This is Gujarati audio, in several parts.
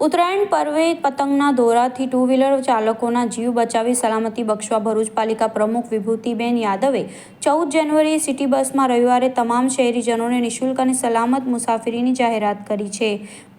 ઉત્તરાયણ પર્વે પતંગના દોરાથી ટુ વ્હીલર ચાલકોના જીવ બચાવી સલામતી બક્ષવા ભરૂચ પાલિકા પ્રમુખ વિભૂતિબેન યાદવે ચૌદ જાન્યુઆરીએ સિટી બસમાં રવિવારે તમામ શહેરીજનોને નિઃશુલ્ક અને સલામત મુસાફરીની જાહેરાત કરી છે.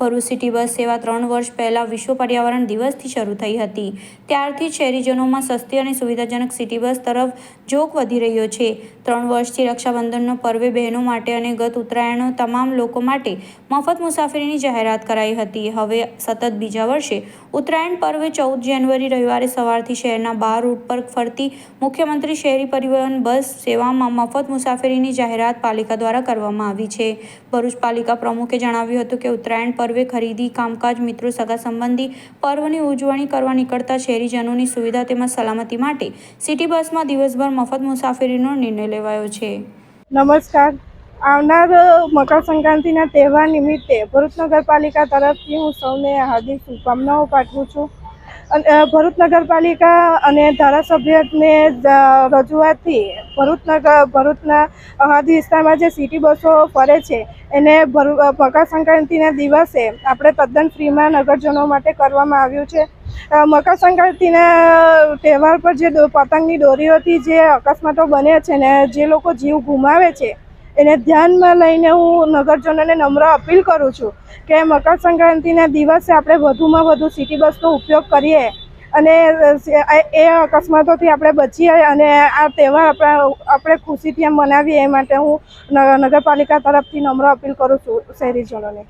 ભરૂચ સિટી બસ સેવા ત્રણ વર્ષ પહેલાં વિશ્વ પર્યાવરણ દિવસથી શરૂ થઈ હતી. ત્યારથી શહેરીજનોમાં સસ્તી અને સુવિધાજનક સિટી બસ તરફ જોક વધી રહ્યો છે. ત્રણ વર્ષથી રક્ષાબંધનનો પર્વે બહેનો માટે અને ગત ઉત્તરાયણનો તમામ લોકો માટે મફત મુસાફરીની જાહેરાત કરાઈ હતી. હવે સતત બીજા વર્ષે ઉત્તરાયણ પર્વે ચૌદ જાન્યુઆરી રવિવારે સવારથી શહેરના બાર રૂટ પર ફરતી મુખ્યમંત્રી શહેરી પરિવહન બસ સેવામાં મફત મુસાફરીની જાહેરાત પાલિકા દ્વારા કરવામાં આવી છે. ભરૂચ પાલિકા પ્રમુખે જણાવ્યું હતું કે ઉત્તરાયણ પર્વે ખરીદી, કામકાજ, મિત્રો, સગા સંબંધી પર્વની ઉજવણી કરવા નીકળતા શહેરીજનોની સુવિધા તેમજ સલામતી માટે સિટી બસમાં દિવસભર મફત મુસાફરીનો નિર્ણય લેવાયો છે. નમસ્કાર. આવનાર મકર સંક્રાંતિના તહેવાર નિમિત્તે ભરૂચ નગરપાલિકા તરફથી હું સૌને હાર્દિક શુભકામનાઓ પાઠવું છું. અને ભરૂચ નગરપાલિકા અને ધારાસભ્યને રજૂઆતથી ભરૂચ નગર ભરૂચના હદ વિસ્તારમાં જે સિટી બસો ફરે છે, એને ભરૂ મકર સંક્રાંતિના દિવસે આપણે તદ્દન ફ્રીમાં નગરજનો માટે કરવામાં આવ્યું છે. મકર સંક્રાંતિના તહેવાર પર જે પતંગની દોરીઓથી જે અકસ્માતો બને છે ને, જે લોકો જીવ ગુમાવે છે, એને ધ્યાનમાં લઈને હું નગરજનોને નમ્ર અપીલ કરું છું કે મકર સંક્રાંતિના દિવસે આપણે વધુમાં વધુ સિટી બસનો ઉપયોગ કરીએ. અને એ અકસ્માતોથી આપણે બચીએ અને આ તહેવાર આપણા, આપણે ખુશીથી મનાવીએ એ માટે હું નગરપાલિકા તરફથી નમ્ર અપીલ કરું છું શહેરીજનોને.